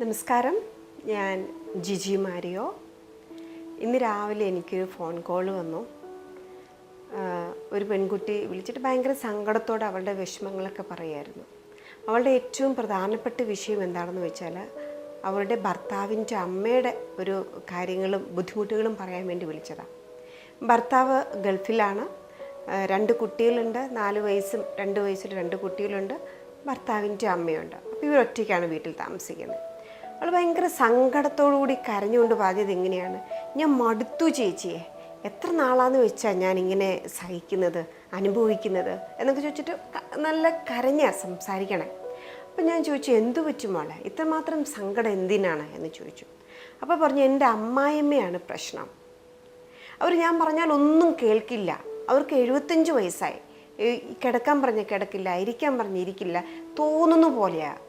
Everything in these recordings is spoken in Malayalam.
നമസ്കാരം. ഞാൻ ജിജി മാരിയോ. ഇന്ന് രാവിലെ എനിക്കൊരു ഫോൺ കോൾ വന്നു. ഒരു പെൺകുട്ടി വിളിച്ചിട്ട് ഭയങ്കര സങ്കടത്തോടെ അവളുടെ വിഷമങ്ങളൊക്കെ പറയായിരുന്നു. അവളുടെ ഏറ്റവും പ്രധാനപ്പെട്ട വിഷയം എന്താണെന്ന് വെച്ചാൽ അവളുടെ ഭർത്താവിന്റെ അമ്മയുടെ ഒരു കാര്യങ്ങളും ബുദ്ധിമുട്ടുകളും പറയാൻ വേണ്ടി വിളിച്ചതാണ് ഭർത്താവ് ഗൾഫിലാണ്. രണ്ട് കുട്ടികളുണ്ട്. നാല് വയസ്സും രണ്ട് വയസ്സിൽ രണ്ട് കുട്ടികളുണ്ട്. ഭർത്താവിന്റെ അമ്മയുണ്ട്. അപ്പോൾ ഇവർ ഒറ്റയ്ക്കാണ് വീട്ടിൽ താമസിക്കുന്നത്. അവൾ ഭയങ്കര സങ്കടത്തോടുകൂടി കരഞ്ഞുകൊണ്ട് പറഞ്ഞത് എങ്ങനെയാണ്? ഞാൻ മടുത്തു ചേച്ചിയെ. എത്ര നാളാന്ന് വെച്ചാൽ ഞാൻ ഇങ്ങനെ സഹിക്കുന്നത് അനുഭവിക്കുന്നത്? എന്നൊക്കെ ചോദിച്ചിട്ട് നല്ല കരഞ്ഞ സംസാരിക്കണേ. അപ്പം ഞാൻ ചോദിച്ചു എന്തു പറ്റും മോളെ? ഇത്രമാത്രം സങ്കടം എന്തിനാണ്? എന്ന് ചോദിച്ചു. അപ്പോൾ പറഞ്ഞു എന്റെ അമ്മായിയമ്മയാണ് പ്രശ്നം. അവർ ഞാൻ പറഞ്ഞാൽ ഒന്നും കേൾക്കില്ല. അവർക്ക് എഴുപത്തഞ്ച് വയസ്സായി. കിടക്കാൻ പറഞ്ഞ കിടക്കില്ല ഇരിക്കാൻ പറഞ്ഞ് ഇരിക്കില്ല തോന്നുന്ന പോലെയാ. ഏഹ്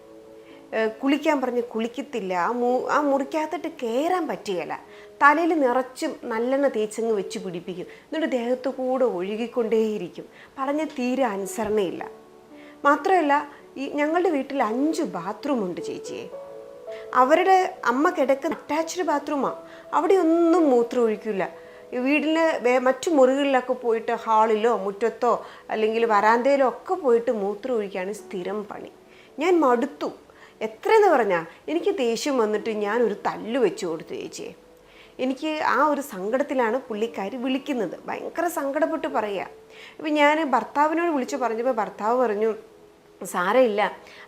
കുളിക്കാൻ പറഞ്ഞ് കുളിക്കത്തില്ല. ആ മു ആ മുറിക്കകത്തിട്ട് കയറാൻ പറ്റുകയില്ല. തലയിൽ നിറച്ചും നല്ലെണ്ണ തേച്ചങ്ങ് വെച്ച് പിടിപ്പിക്കും. എന്നിട്ട് ദേഹത്ത് കൂടെ ഒഴുകിക്കൊണ്ടേയിരിക്കും. പറഞ്ഞ് തീരെ അനുസരണയില്ല. മാത്രമല്ല ഈ ഞങ്ങളുടെ വീട്ടിൽ അഞ്ച് ബാത്റൂം ഉണ്ട് ചേച്ചിയെ. അവരുടെ അമ്മ കിടക്കുന്ന അറ്റാച്ച്ഡ് ബാത്റൂമാണ് അവിടെ ഒന്നും മൂത്രം ഒഴിക്കില്ല വീടിന് മറ്റു മുറികളിലൊക്കെ പോയിട്ട് ഹാളിലോ മുറ്റത്തോ അല്ലെങ്കിൽ വരാന്തയിലോ ഒക്കെ പോയിട്ട് മൂത്രം ഒഴിക്കുകയാണ് സ്ഥിരം പണി. ഞാൻ മടുത്തു. എത്രയെന്ന് പറഞ്ഞാൽ എനിക്ക് ദേഷ്യം വന്നിട്ട് ഞാൻ ഒരു തല്ല് വെച്ച് കൊടുത്തു ചേച്ചിയെ എനിക്ക് ആ ഒരു സങ്കടത്തിലാണ് പുള്ളിക്കാരി വിളിക്കുന്നത്. ഭയങ്കര സങ്കടപ്പെട്ട് പറയുക. ഇപ്പം ഞാൻ ഭർത്താവിനോട് വിളിച്ചു പറഞ്ഞപ്പോൾ ഭർത്താവ് പറഞ്ഞു സാരമില്ല.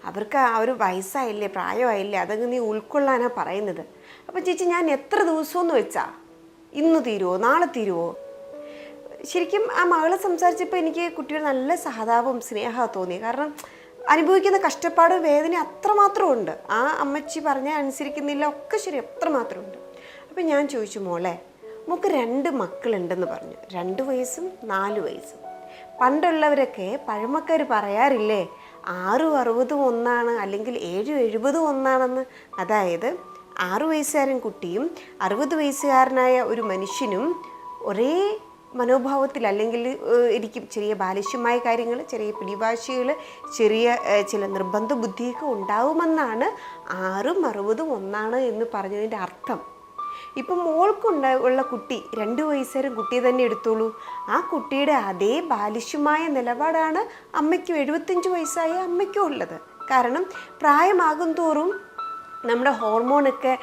അവർക്ക് ആ ഒരു വയസ്സായില്ലേ പ്രായമായില്ലേ അതങ്ങ് നീ ഉൾക്കൊള്ളാനാണ് പറയുന്നത്. അപ്പം ചേച്ചി ഞാൻ എത്ര ദിവസമെന്ന് വെച്ചാ? ഇന്ന് തീരുമോ നാളെ തീരുമോ ശരിക്കും ആ മകളെ സംസാരിച്ചപ്പോൾ എനിക്ക് കുട്ടിയുടെ നല്ല സഹതാപം സ്നേഹമാണ് തോന്നി. കാരണം അനുഭവിക്കുന്ന കഷ്ടപ്പാടും വേദന അത്രമാത്രമുണ്ട്. ആ അമ്മച്ചി പറഞ്ഞ അനുസരിക്കുന്നില്ല ഒക്കെ ശരി അത്രമാത്രമുണ്ട്. അപ്പം ഞാൻ ചോദിച്ചു മോളെ നമുക്ക് രണ്ട് മക്കളുണ്ടെന്ന് പറഞ്ഞു. രണ്ട് വയസ്സും നാല് വയസ്സും. പണ്ടുള്ളവരൊക്കെ പഴമക്കാർ പറയാറില്ലേ ആറു അറുപതും ഒന്നാണ് അല്ലെങ്കിൽ ഏഴും എഴുപതും ഒന്നാണെന്ന്. അതായത് ആറു വയസ്സുകാരൻ കുട്ടിയും അറുപത് വയസ്സുകാരനായ ഒരു മനുഷ്യനും ഒരേ മനോഭാവത്തിൽ അല്ലെങ്കിൽ ഇരിക്കും. ചെറിയ ബാലിശ്യമായ കാര്യങ്ങൾ ചെറിയ പിടിവാശികൾ ചെറിയ ചില നിർബന്ധ ബുദ്ധിയൊക്കെ ഉണ്ടാവുമെന്നാണ് ആറും അറുപതും ഒന്നാണ് എന്ന് പറഞ്ഞതിന്റെ അർത്ഥം. ഇപ്പം മോൾക്കുണ്ട ഉള്ള കുട്ടി രണ്ട് വയസ്സുകാരൻ കുട്ടിയെ തന്നെ എടുത്തോളൂ. ആ കുട്ടിയുടെ അതേ ബാലിശ്യമായ നിലപാടാണ് അമ്മയ്ക്കും എഴുപത്തഞ്ച് വയസ്സായ അമ്മയ്ക്കും ഉള്ളത്. കാരണം പ്രായമാകും തോറും നമ്മുടെ ഹോർമോണൊക്കെ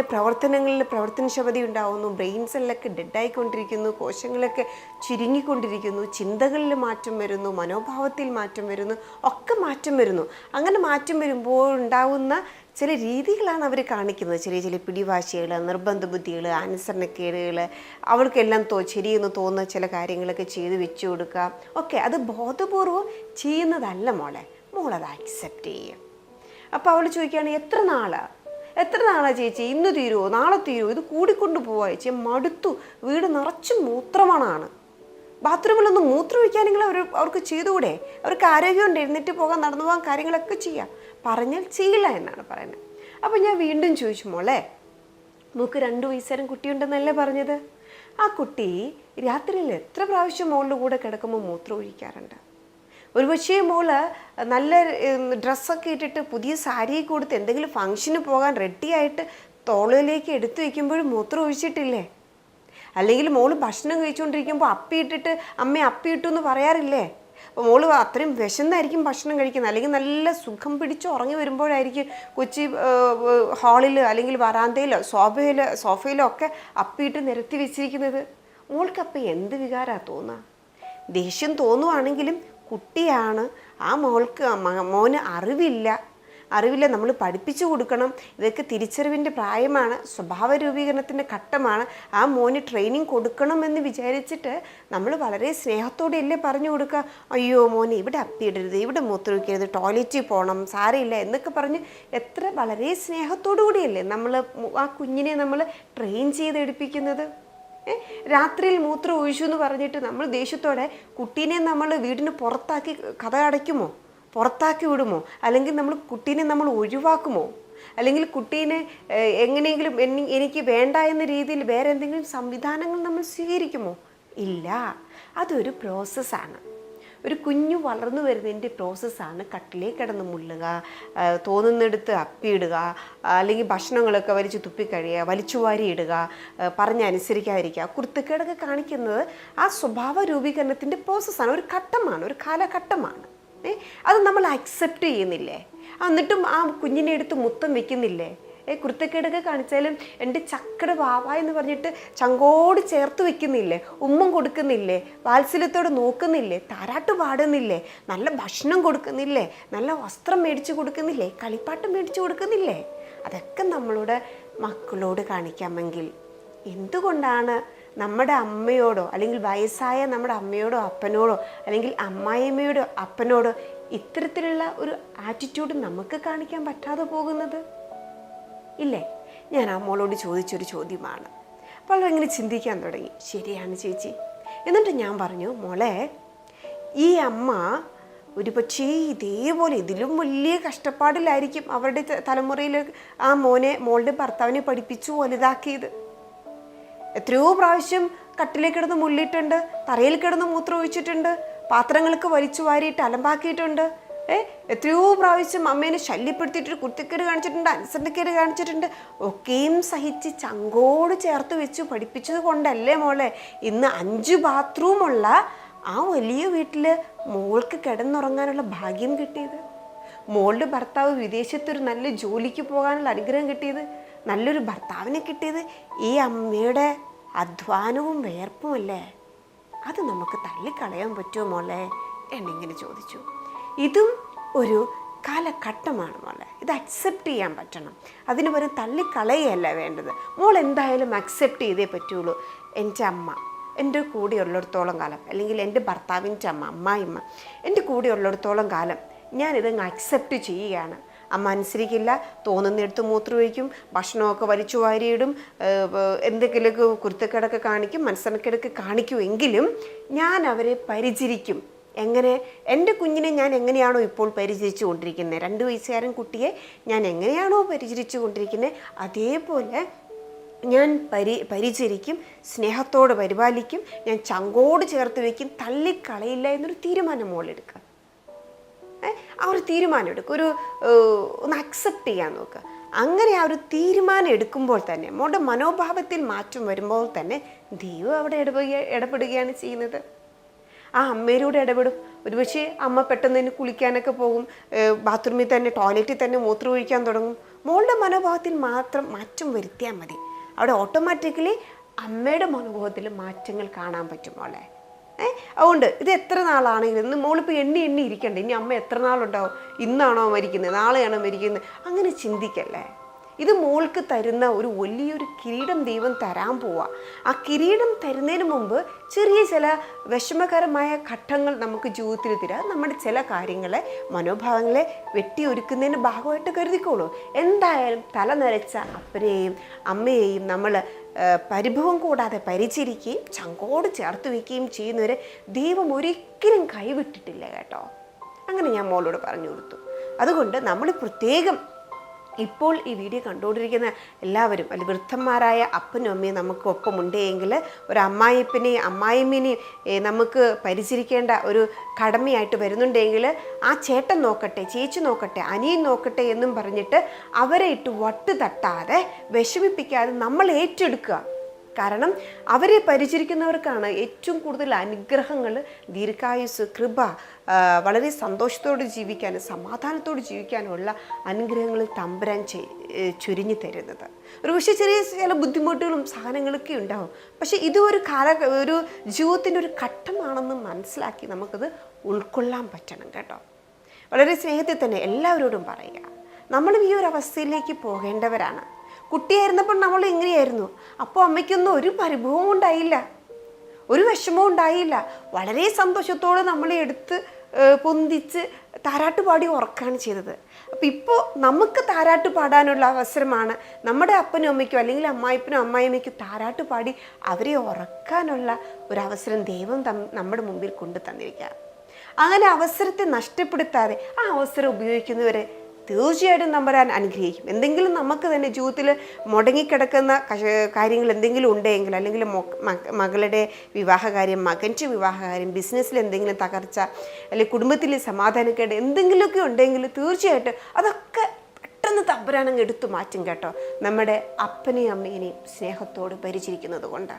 പ്രവർത്തനങ്ങളിൽ പ്രവർത്തനക്ഷമത ഉണ്ടാവുന്നു. ബ്രെയിൻ സെല്ലൊക്കെ ഡെഡായിക്കൊണ്ടിരിക്കുന്നു. കോശങ്ങളൊക്കെ ചുരുങ്ങിക്കൊണ്ടിരിക്കുന്നു. ചിന്തകളിൽ മാറ്റം വരുന്നു. മനോഭാവത്തിൽ മാറ്റം വരുന്നു. ഒക്കെ മാറ്റം വരുന്നു. അങ്ങനെ മാറ്റം വരുമ്പോൾ ഉണ്ടാവുന്ന ചില രീതികളാണ് അവർ കാണിക്കുന്നത്. ചെറിയ ചെറിയ പിടിവാശികൾ നിർബന്ധ ബുദ്ധികൾ അനുസരണക്കേടുകൾ അവർക്കെല്ലാം തോ ശരിയെന്ന് തോന്നുന്ന ചില കാര്യങ്ങളൊക്കെ ചെയ്ത് വെച്ചു കൊടുക്കുക. ഒക്കെ അത് ബോധപൂർവം ചെയ്യുന്നതല്ല മോളെ. മോളത് അക്സെപ്റ്റ് ചെയ്യുക അപ്പോൾ അവൾ ചോദിക്കുകയാണ് എത്ര നാളാ? എത്ര നാളാ ചേച്ചി? ഇന്ന് തീരുമോ നാളെ തീരുമോ ഇത് കൂടിക്കൊണ്ട് പോവാ ചേച്ചി. മടുത്തു. വീട് നിറച്ചും മൂത്രമണാണ് ബാത്റൂമിലൊന്ന് മൂത്രം ഒഴിക്കാനെങ്കിലും അവർ അവർക്ക് ചെയ്തുകൂടെ? അവർക്ക് ആരോഗ്യമുണ്ട് എഴുന്നേറ്റ് പോകാൻ നടന്നു പോകാൻ കാര്യങ്ങളൊക്കെ ചെയ്യാം. പറഞ്ഞാൽ ചെയ്യില്ല എന്നാണ് പറയുന്നത്. അപ്പോൾ ഞാൻ വീണ്ടും ചോദിച്ചു മോളെ മൂക്ക് രണ്ട് വയസ്സുകാരൻ കുട്ടിയുണ്ടെന്നല്ലേ പറഞ്ഞത്? ആ കുട്ടി രാത്രിയിൽ എത്ര പ്രാവശ്യം മോളുടെ കൂടെ കിടക്കുമ്പോൾ മൂത്രം ഒഴിക്കാറുണ്ട് ഒരു പക്ഷേ മോൾ നല്ല ഡ്രസ്സൊക്കെ ഇട്ടിട്ട് പുതിയ സാരി കൊടുത്ത് എന്തെങ്കിലും ഫംഗ്ഷന് പോകാൻ റെഡിയായിട്ട് തോളിലേക്ക് എടുത്തു വയ്ക്കുമ്പോഴും മൂത്രം ഒഴിച്ചിട്ടില്ലേ? അല്ലെങ്കിൽ മോൾ ഭക്ഷണം കഴിച്ചുകൊണ്ടിരിക്കുമ്പോൾ അപ്പിയിട്ടിട്ട് അമ്മ അപ്പിയിട്ടു എന്ന് പറയാറില്ലേ? അപ്പോൾ മോൾ അത്രയും വിശന്നായിരിക്കും ഭക്ഷണം കഴിക്കുന്നത്. അല്ലെങ്കിൽ നല്ല സുഖം പിടിച്ച് ഉറങ്ങി വരുമ്പോഴായിരിക്കും കൊച്ചി ഹാളിൽ അല്ലെങ്കിൽ വരാന്തയിലോ സോഫയിലോ സോഫയിലോ ഒക്കെ അപ്പിയിട്ട് നിരത്തി വെച്ചിരിക്കുന്നത്. മോൾക്കപ്പം എന്ത് വികാരമാണ് തോന്നുക ദേഷ്യം തോന്നുവാണെങ്കിലും കുട്ടിയാണ്. ആ മോൾക്ക് മോന് അറിവില്ല. അറിവില്ല നമ്മൾ പഠിപ്പിച്ചു കൊടുക്കണം. ഇതൊക്കെ തിരിച്ചറിവിന്റെ പ്രായമാണ് സ്വഭാവ രൂപീകരണത്തിന്റെ ഘട്ടമാണ്. ആ മോന് ട്രെയിനിങ് കൊടുക്കണമെന്ന് വിചാരിച്ചിട്ട് നമ്മൾ വളരെ സ്നേഹത്തോടെ അല്ലേ പറഞ്ഞു കൊടുക്കുക? അയ്യോ മോനെ ഇവിടെ അപ്പിയിടരുത് ഇവിടെ മൂത്രമൊഴിക്കരുത് ടോയ്ലറ്റിൽ പോകണം സാരയില്ല എന്നൊക്കെ പറഞ്ഞ് എത്ര വളരെ സ്നേഹത്തോടു കൂടിയല്ലേ നമ്മൾ ആ കുഞ്ഞിനെ നമ്മൾ ട്രെയിൻ ചെയ്തെടുപ്പിക്കുന്നത്? രാത്രിയിൽ മൂത്രം ഒഴിച്ചു എന്ന് പറഞ്ഞിട്ട് നമ്മൾ ദേഷ്യത്തോടെ കുട്ടീനെ നമ്മൾ വീടിന് പുറത്താക്കി കഥ അടയ്ക്കുമോ? പുറത്താക്കി വിടുമോ? അല്ലെങ്കിൽ നമ്മൾ കുട്ടീനെ നമ്മൾ ഒഴിവാക്കുമോ? അല്ലെങ്കിൽ കുട്ടീനെ എങ്ങനെയെങ്കിലും എനിക്ക് വേണ്ട എന്ന രീതിയിൽ വേറെ എന്തെങ്കിലും സംവിധാനങ്ങൾ നമ്മൾ സ്വീകരിക്കുമോ? ഇല്ല. അതൊരു പ്രോസസ്സാണ് ഒരു കുഞ്ഞു വളർന്നു വരുന്നതിന്റെ പ്രോസസ്സാണ് കട്ടിലേ കിടന്ന് മുള്ളുക തോന്നുന്നെടുത്ത് അപ്പിയിടുക അല്ലെങ്കിൽ ഭക്ഷണങ്ങളൊക്കെ വലിച്ചു തുപ്പിക്കഴിയുക വലിച്ചു വാരി ഇടുക ആ, പറഞ്ഞനുസരിക്കാതിരിക്കുക. കുർത്തക്കേടൊക്കെ കാണിക്കുന്നത് ആ സ്വഭാവ രൂപീകരണത്തിന്റെ പ്രോസസ്സാണ്. ഒരു ഘട്ടമാണ് ഒരു കാലഘട്ടമാണ്. അത് നമ്മൾ അക്സെപ്റ്റ് ചെയ്യുന്നില്ലേ? എന്നിട്ടും ആ കുഞ്ഞിനെ എടുത്ത് മുത്തം വെക്കുന്നില്ലേ? ഏ കുരുത്തക്കേടൊക്കെ കാണിച്ചാലും എന്റെ ചക്കട വാവ എന്ന് പറഞ്ഞിട്ട് ചങ്കോട് ചേർത്ത് വെക്കുന്നില്ലേ ഉമ്മം കൊടുക്കുന്നില്ലേ വാത്സല്യത്തോടെ നോക്കുന്നില്ലേ താരാട്ട് പാടുന്നില്ലേ നല്ല ഭക്ഷണം കൊടുക്കുന്നില്ലേ നല്ല വസ്ത്രം മേടിച്ചു കൊടുക്കുന്നില്ലേ കളിപ്പാട്ടം മേടിച്ചു കൊടുക്കുന്നില്ലേ? അതൊക്കെ നമ്മളുടെ മക്കളോട് കാണിക്കാമെങ്കിൽ എന്തുകൊണ്ടാണ് നമ്മുടെ അമ്മയോടോ അല്ലെങ്കിൽ വയസ്സായ നമ്മുടെ അമ്മയോടോ അപ്പനോടോ അല്ലെങ്കിൽ അമ്മായിയമ്മയോടോ അപ്പനോടോ ഇത്തരത്തിലുള്ള ഒരു ആറ്റിറ്റ്യൂഡ് നമുക്ക് കാണിക്കാൻ പറ്റാതെ പോകുന്നത്? ഇല്ലേ? ഞാൻ ആ മോളോട് ചോദിച്ചൊരു ചോദ്യമാണ്. അപ്പോൾ അവൾ ഇങ്ങനെ ചിന്തിക്കാൻ തുടങ്ങി. ശരിയാണ് ചേച്ചി. എന്നിട്ട് ഞാൻ പറഞ്ഞു മോളെ ഈ അമ്മ ഒരു പക്ഷേ ഇതേപോലെ ഇതിലും വലിയ കഷ്ടപ്പാടിലായിരിക്കും അവരുടെ തലമുറയിൽ ആ മോനെ മോളുടെ ഭർത്താവിനെ പഠിപ്പിച്ചു വലുതാക്കിയത്. എത്രയോ പ്രാവശ്യം കട്ടിലേ കിടന്ന് മുള്ളിയിട്ടുണ്ട് തറയിൽ കിടന്ന് മൂത്രം ഒഴിച്ചിട്ടുണ്ട് പാത്രങ്ങൾക്ക് വലിച്ചു വാരിയിട്ട് അലമ്പാക്കിയിട്ടുണ്ട്. ഏ? എത്രയോ പ്രാവശ്യം അമ്മേനെ ശല്യപ്പെടുത്തിയിട്ട് കുത്തിക്കേട് കാണിച്ചിട്ടുണ്ട് അനുസരണക്കേട് കാണിച്ചിട്ടുണ്ട്. ഒക്കെയും സഹിച്ച് ചങ്കോട് ചേർത്ത് വെച്ച് പഠിപ്പിച്ചത് കൊണ്ടല്ലേ മോളെ? ഇന്ന് അഞ്ച് ബാത്റൂമുള്ള ആ വലിയ വീട്ടിൽ മോൾക്ക് കിടന്നുറങ്ങാനുള്ള ഭാഗ്യം കിട്ടിയത്. മോളുടെ ഭർത്താവ് വിദേശത്തൊരു നല്ല ജോലിക്ക് പോകാനുള്ള അനുഗ്രഹം കിട്ടിയത്. നല്ലൊരു ഭർത്താവിനെ കിട്ടിയത്. ഈ അമ്മയുടെ അധ്വാനവും വേർപ്പുമല്ലേ അത് നമുക്ക് തള്ളിക്കളയാൻ പറ്റുമോ മോളെ? എന്നിങ്ങനെ ചോദിച്ചു. ഇതും ഒരു കാലഘട്ടമാണ് മോളെ. ഇത് അക്സെപ്റ്റ് ചെയ്യാൻ പറ്റണം. അതിന് പകരം തള്ളിക്കളയല്ല വേണ്ടത്. മോൾ എന്തായാലും അക്സെപ്റ്റ് ചെയ്തേ പറ്റുള്ളൂ. എന്റെ അമ്മ എന്റെ കൂടെ ഉള്ളിടത്തോളം കാലം അല്ലെങ്കിൽ എന്റെ ഭർത്താവിന്റെ അമ്മ അമ്മായിമ്മ എന്റെ കൂടെ ഉള്ളിടത്തോളം കാലം ഞാനിത് അക്സെപ്റ്റ് ചെയ്യുകയാണ്. അമ്മ അനുസരിക്കില്ല തോന്നുന്നിടത്ത് മൂത്രമൊഴിക്കും ഭക്ഷണമൊക്കെ വലിച്ചു വാരിയിടും എന്തെങ്കിലുമൊക്കെ കുരുത്തക്കേടൊക്കെ കാണിക്കും മനസ്സനക്കേടൊക്കെ കാണിക്കുമെങ്കിലും ഞാൻ അവരെ പരിചരിക്കും. എങ്ങനെ എന്റെ കുഞ്ഞിനെ ഞാൻ എങ്ങനെയാണോ ഇപ്പോൾ പരിചരിച്ചു കൊണ്ടിരിക്കുന്നത് രണ്ട് വയസ്സുകാരൻ കുട്ടിയെ ഞാൻ എങ്ങനെയാണോ പരിചരിച്ചു കൊണ്ടിരിക്കുന്നത് അതേപോലെ ഞാൻ പരി പരിചരിക്കും സ്നേഹത്തോടെ പരിപാലിക്കും ഞാൻ ചങ്കോട് ചേർത്ത് വയ്ക്കും തള്ളിക്കളയില്ല എന്നൊരു തീരുമാനം മോളെടുക്കുക ആ ഒരു തീരുമാനം എടുക്കുക. ഒരു ഒന്ന് അക്സെപ്റ്റ് ചെയ്യാൻ നോക്കുക. അങ്ങനെ ആ ഒരു തീരുമാനം എടുക്കുമ്പോൾ തന്നെ മോളുടെ മനോഭാവത്തിൽ മാറ്റം വരുമ്പോൾ തന്നെ ദൈവം അവിടെ ഇടപെടുക ഇടപെടുകയാണ് ചെയ്യുന്നത്. ആ അമ്മയിലൂടെ ഇടപെടും. ഒരുപക്ഷെ അമ്മ പെട്ടെന്ന് തന്നെ കുളിക്കാനൊക്കെ പോകും. ബാത്റൂമിൽ തന്നെ ടോയ്ലറ്റിൽ തന്നെ മൂത്രം ഒഴിക്കാൻ തുടങ്ങും. മോളുടെ മനോഭാവത്തിൽ മാത്രം മാറ്റം വരുത്തിയാൽ മതി. അവിടെ ഓട്ടോമാറ്റിക്കലി അമ്മയുടെ മനോഭാവത്തിൽ മാറ്റങ്ങൾ കാണാൻ പറ്റും മോളെ. അതുകൊണ്ട് ഇത് എത്ര നാളാണെങ്കിലും ഇന്ന് മോളിപ്പോൾ എണ്ണി എണ്ണി ഇരിക്കണ്ടേ? ഇനി അമ്മ എത്ര നാളുണ്ടാവും? ഇന്നാണോ മരിക്കുന്നത്? നാളെയാണോ മരിക്കുന്നത്? അങ്ങനെ ചിന്തിക്കല്ലേ? ഇത് മോൾക്ക് തരുന്ന ഒരു വലിയൊരു കിരീടം ദൈവം തരാൻ പോവാ. ആ കിരീടം തരുന്നതിന് മുമ്പ് ചെറിയ ചില വിഷമകരമായ ഘട്ടങ്ങൾ നമുക്ക് ജീവിതത്തിൽ തരാം. നമ്മുടെ ചില കാര്യങ്ങളെ മനോഭാവങ്ങളെ വെട്ടിയൊരുക്കുന്നതിന് ഭാഗമായിട്ട് കരുതിക്കോളൂ. എന്തായാലും തല നരച്ച അപ്പനെയും അമ്മയെയും നമ്മൾ പരിഭവം കൂടാതെ പരിചരിക്കുകയും ചങ്കോട് ചേർത്ത് വയ്ക്കുകയും ചെയ്യുന്നവരെ ദൈവം ഒരിക്കലും കൈവിട്ടിട്ടില്ല കേട്ടോ. അങ്ങനെ ഞാൻ മോളോട് പറഞ്ഞു കൊടുത്തു. അതുകൊണ്ട് നമ്മൾ പ്രത്യേകം ഇപ്പോൾ ഈ വീഡിയോ കണ്ടുകൊണ്ടിരിക്കുന്ന എല്ലാവരും അല്ലെങ്കിൽ വൃദ്ധന്മാരായ അപ്പനും അമ്മയും നമുക്ക് ഒപ്പമുണ്ടെങ്കിൽ ഒരു അമ്മായിപ്പനെയും അമ്മായിമ്മനെയും നമുക്ക് പരിചരിക്കേണ്ട ഒരു കടമയായിട്ട് വരുന്നുണ്ടെങ്കിൽ ആ ചേട്ടൻ നോക്കട്ടെ ചേച്ചി നോക്കട്ടെ അനിയൻ നോക്കട്ടെ എന്നും പറഞ്ഞിട്ട് അവരെ ഇട്ട് വട്ട് തട്ടാതെ വിഷമിപ്പിക്കാതെ നമ്മൾ ഏറ്റെടുക്കുക. കാരണം അവരെ പരിചരിക്കുന്നവർക്കാണ് ഏറ്റവും കൂടുതൽ അനുഗ്രഹങ്ങൾ ദീർഘായുസ് കൃപ വളരെ സന്തോഷത്തോടെ ജീവിക്കാനും സമാധാനത്തോട് ജീവിക്കാനുള്ള അനുഗ്രഹങ്ങൾ തമ്പുരാൻ ചുരിഞ്ഞു തരുന്നത്. ഒരു പക്ഷേ ചെറിയ ചില ബുദ്ധിമുട്ടുകളും സാധനങ്ങളൊക്കെ ഉണ്ടാവും. പക്ഷേ ഇത് ഒരു കാല ഒരു ജീവിതത്തിന്റെ ഒരു ഘട്ടമാണെന്ന് മനസ്സിലാക്കി നമുക്കത് ഉൾക്കൊള്ളാൻ പറ്റണം കേട്ടോ. വളരെ സ്നേഹത്തിൽ തന്നെ എല്ലാവരോടും പറയുക. നമ്മളും ഈ ഒരു അവസ്ഥയിലേക്ക് പോകേണ്ടവരാണ്. കുട്ടിയായിരുന്നപ്പോൾ നമ്മൾ ഇങ്ങനെയായിരുന്നു. അപ്പോൾ അമ്മയ്ക്കൊന്നും ഒരു പരിഭവവും ഉണ്ടായില്ല. ഒരു വിഷമവും ഉണ്ടായില്ല. വളരെ സന്തോഷത്തോടെ നമ്മളെ എടുത്ത് പൊന്തിച്ച് താരാട്ട് പാടി ഉറക്കാണ് ചെയ്തത്. അപ്പോൾ ഇപ്പോൾ നമുക്ക് താരാട്ട് പാടാനുള്ള അവസരമാണ് നമ്മുടെ അപ്പനും അമ്മയ്ക്കും അല്ലെങ്കിൽ അമ്മായിപ്പനും അമ്മായിമ്മയ്ക്കും താരാട്ട് പാടി അവരെ ഉറക്കാനുള്ള ഒരു അവസരം ദൈവം നമ്മുടെ മുമ്പിൽ കൊണ്ടു തന്നിരിക്കുക അങ്ങനെ അവസരത്തെ നഷ്ടപ്പെടുത്താതെ ആ അവസരം ഉപയോഗിക്കുന്നവരെ തീർച്ചയായിട്ടും നമ്പരാൻ അനുഗ്രഹിക്കും. എന്തെങ്കിലും നമുക്ക് തന്നെ ജീവിതത്തിൽ മുടങ്ങിക്കിടക്കുന്ന കാര്യങ്ങൾ എന്തെങ്കിലും ഉണ്ടെങ്കിൽ അല്ലെങ്കിൽ മകളുടെ വിവാഹകാര്യം മകന്റെ വിവാഹകാര്യം ബിസിനസ്സിൽ എന്തെങ്കിലും തകർച്ച അല്ലെങ്കിൽ കുടുംബത്തിൽ സമാധാനക്കേട് എന്തെങ്കിലുമൊക്കെ ഉണ്ടെങ്കിൽ തീർച്ചയായിട്ടും അതൊക്കെ പെട്ടെന്ന് തമ്പരാനങ്ങ് എടുത്തു മാറ്റും കേട്ടോ. നമ്മുടെ അപ്പനെയും അമ്മേനെയും സ്നേഹത്തോട് ഭരിച്ചിരിക്കുന്നത് കൊണ്ട്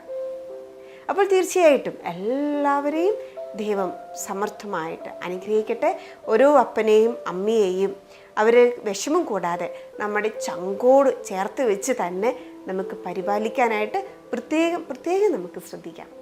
അപ്പോൾ തീർച്ചയായിട്ടും എല്ലാവരെയും ദൈവം സമർത്ഥമായിട്ട് അനുഗ്രഹിക്കട്ടെ. ഓരോ അപ്പനെയും അമ്മയെയും അവർ വിഷമം കൂടാതെ നമ്മുടെ ചങ്കോട് ചേർത്ത് വെച്ച് തന്നെ നമുക്ക് പരിപാലിക്കാനായിട്ട് പ്രത്യേകം പ്രത്യേകം നമുക്ക് ശ്രദ്ധിക്കാം.